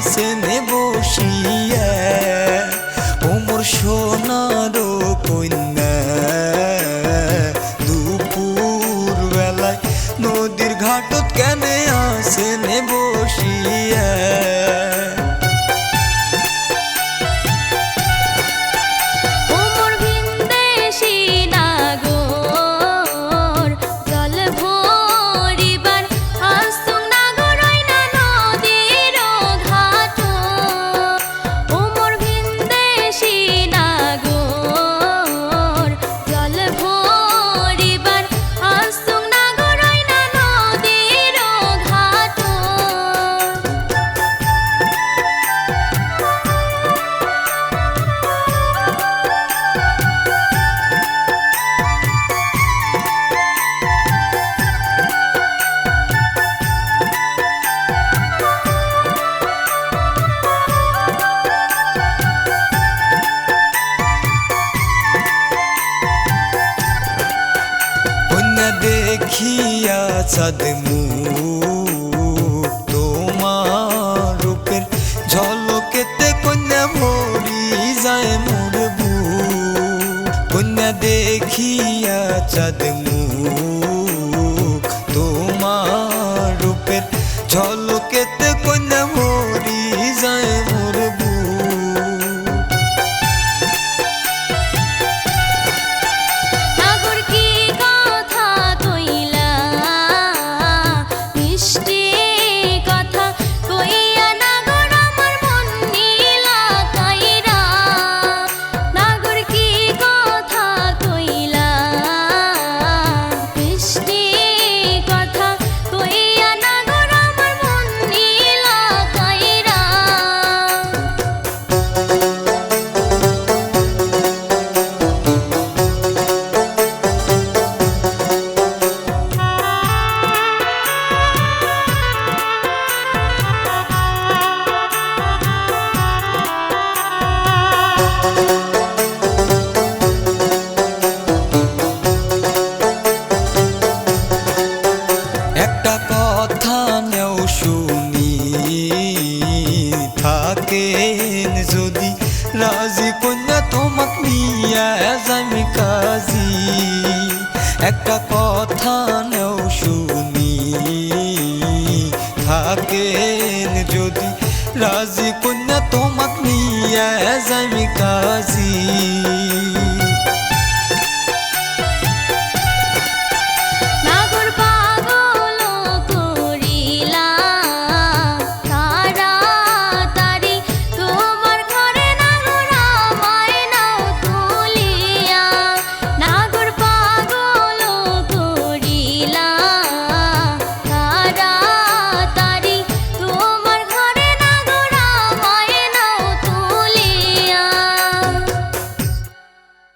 আসেনে বসিয়া ওমর সোনার কন্যা। দুপুর বেলায় নদীর ঘাটত কেনে আসেনে বসিয়া দেখিয়া চাঁদ মুখ তোমার রূপের ঝলকেতে কন্যা ভরি যায় মোর বুক কন্যা দেখিয়া চাঁদ থাকেন যদি রাজি কন্যা তোমাক নিয়ে আমি কাজী। একটা কথা নেও শুনি, থাকেন যদি রাজি কন্যা তোমাক নিয়ে আমি কাজী।